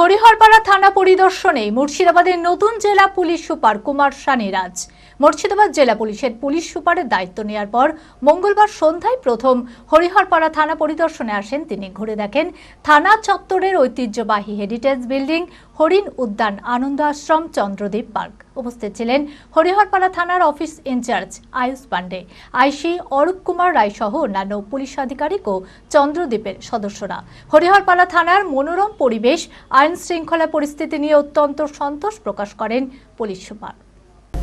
হরিহরপাড়া থানা পরিদর্শনে মুর্শিদাবাদের নতুন জেলা পুলিশ সুপার কুমার সানিরাজ মুর্শিদাবাদ জেলা পুলিশের পুলিশ সুপারের দায়িত্ব নেওয়ার পর মঙ্গলবার সন্ধ্যায় প্রথম হরিহরপাড়া থানা পরিদর্শনে আসেন তিনি। ঘুরে দেখেন থানা চত্বরের ঐতিহ্যবাহী হেরিটেজ বিল্ডিং, হরিণ উদ্যান, আনন্দ আশ্রম, চন্দ্রদ্বীপ পার্ক। উপস্থিত ছিলেন হরিহরপাড়া থানার office in charge Ayush Pandey IC Arup Kumar Roy সহ অন্যান্য পুলিশ আধিকারিক ও চন্দ্রদ্বীপের সদস্যরা। হরিহরপাড়া থানার মনোরম পরিবেশ আইন শৃঙ্খলা পরিস্থিতি নিয়ে অত্যন্ত সন্তোষ প্রকাশ করেন পুলিশ সুপার।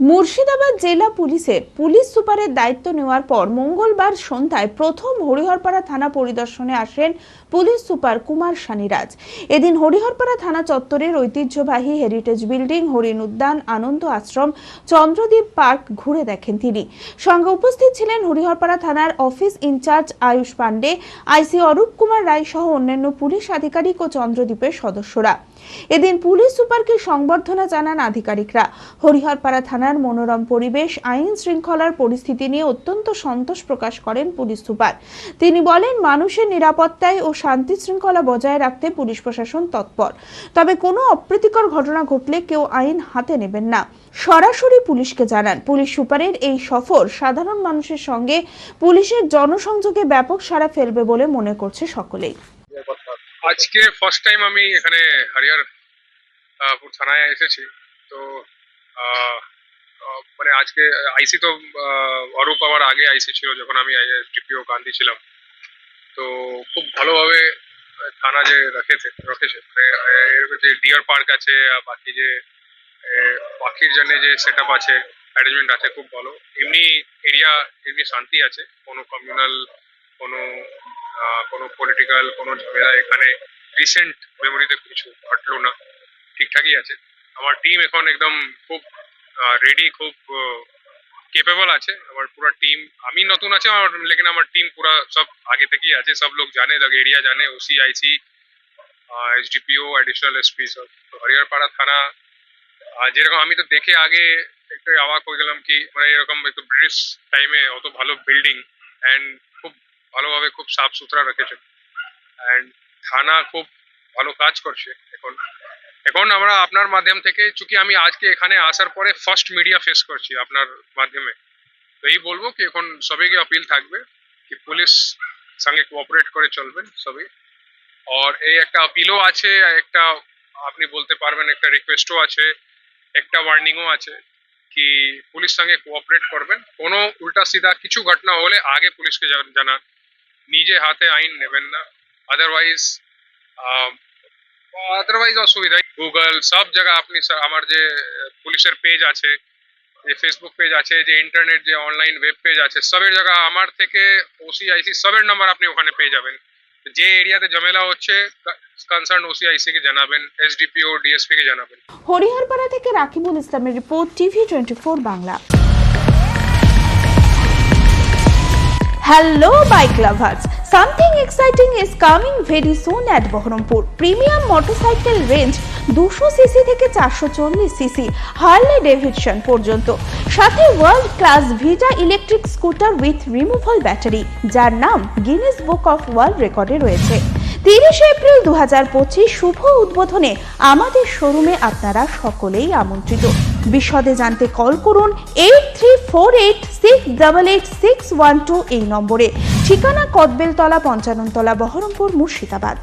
Murshidabad জেলা পুলিশের পুলিশ সুপারের দায়িত্ব নেওয়ার পর মঙ্গলবার সন্ধ্যায় প্রথম হরিহরপাড়া থানা পরিদর্শনে আসেন পুলিশ সুপার কুমার সানিরাজ এদিন হরিহরপাড়া থানা চত্বরের ঐতিহ্যবাহী হেরিটেজ বিল্ডিং, হরিণ উদ্যান, আনন্দ আশ্রম, চন্দ্রদ্বীপ পার্ক ঘুরে দেখেন তিনি। সঙ্গে উপস্থিত ছিলেন হরিহরপাড়া থানার office in charge Ayush Pandey IC Arup Kumar Roy সহ অন্যান্য পুলিশ আধিকারিক ও চন্দ্রদ্বীপের সদস্যরা। এদিন পুলিশ সুপারকে সংবর্ধনা জানান আধিকারিকরা। হরিহরপাড়া থানার মনোরম পরিবেশ, আইন শৃঙ্খলার পরিস্থিতি নিয়ে অত্যন্ত সন্তোষ প্রকাশ করেন পুলিশ সুপার। তিনি বলেন, মানুষের নিরাপত্তায় ও শান্তি শৃঙ্খলা বজায় রাখতে পুলিশ প্রশাসন তৎপর। তবে কোনো অপ্রীতিকর ঘটনা ঘটলে কেউ আইন হাতে নেবেন না। সরাসরি পুলিশকে জানান, পুলিশ সুপারের এই সফর সাধারণ মানুষের সঙ্গে পুলিশের জনসংযোগে ব্যাপক সাড়া ফেলবে বলে মনে করছে সকলেই। আজকে ফার্স্ট টাইম আমি এখানে হরিয়ার আহ, পুর থানায় এসেছি। তো মানে আজকে আইসি তো অরূপ আমার আগে আইসি ছিল যখন আমি টিপিও গান্ধী ছিলাম। তো খুব ভালোভাবে থানা যে রেখেছে রেখেছে মানে যে ডিয়ার পার্ক আছে বাকি যে পাখির জন্য যে সেট আছে অ্যারেঞ্জমেন্ট আছে খুব ভালো। এমনি এরিয়া এমনি শান্তি আছে কোনো কমিউনাল কোনো কোনো পলিটিক্যাল কোনো ঝামেলা এখানে রিসেন্ট মেমোরিতে কিছু ঘটলো না। ঠিকঠাকই আছে। আমার টিম এখন একদম খুব রেডি খুব কেপেবল আছে। আমার পুরো টিম আমি নতুন আছে, আমার, লেকিন আমার টিম পুরা সব আগে থেকেই আছে। সব লোক জানে লোক এরিয়া জানে OC IC SDPO additional SP সব। তো হরিয়ারপাড়া থানা যেরকম আমি তো দেখে আগে একটু অবাক হয়ে গেলাম কি মানে এরকম একটু ব্রিটিশ টাইমে অত ভালো বিল্ডিং অ্যান্ড ভালোভাবে খুব সাফ সুতরা রেখেছে। অ্যান্ড থানা খুব ভালো কাজ করছে এখন। এখন আমরা আপনার মাধ্যম থেকে চूंकि আমি আজকে এখানে আসার পরে ফার্স্ট মিডিয়া ফেস করছি আপনার মাধ্যমে। তো এই বলব কি, এখন সবাইকে আপিল থাকবে কি পুলিশ সঙ্গে কোঅপারেট করে চলবেন সবাই। আর এই একটা আপিলও আছে, একটা আপনি বলতে পারবেন, একটা রিকোয়েস্টও আছে, একটা ওয়ার্নিংও আছে কি পুলিশ সঙ্গে কোঅপারেট করবেন। কোনো উল্টা সিধা কিছু ঘটনা হলে আগে পুলিশকে জান- জানান নিজে হাতে আইন নেবেন না। আদারওয়াইজ আদারওয়াইজ অসুবিধা গুগল সব জায়গা আপনি আমার যে পুলিশের পেজ আছে, যে ফেসবুক পেজ আছে, যে ইন্টারনেট যে অনলাইন ওয়েব পেজ আছে, সবের জায়গা আমার থেকে ওসিআইসি সবের নাম্বার আপনি ওখানে পেয়ে যাবেন। যে এরিয়াতে ঝামেলা হচ্ছে কনসার্ন ওসিআইসি কে জানাবেন এসডিপিও ডিএসপি কে জানাবেন। হরিহরপাড়া থেকে রাকিবুল ইসলামের report TV twenty Bangla. Hello, bike lovers! Something exciting is coming very soon at Baharampur premium motorcycle range দুশো সিসি থেকে চারশো চল্লিশ সিসি হার্লে পর্যন্ত। সাথে world class Vita electric scooter with removal battery যার নাম গিনেস বুক অফ ওয়ার্ল্ড রেকর্ডে রয়েছে। তিরিশে এপ্রিল দু হাজার পঁচিশ শুভ উদ্বোধনে আমাদের শোরুমে আপনারা সকলেই আমন্ত্রিত। বিশদে জানতে কল করুন eight three four eight six double eight six one two এই নম্বরে। ঠিকানা কদবেলতলা, পঞ্চাননতলা, বহরমপুর, মুর্শিদাবাদ।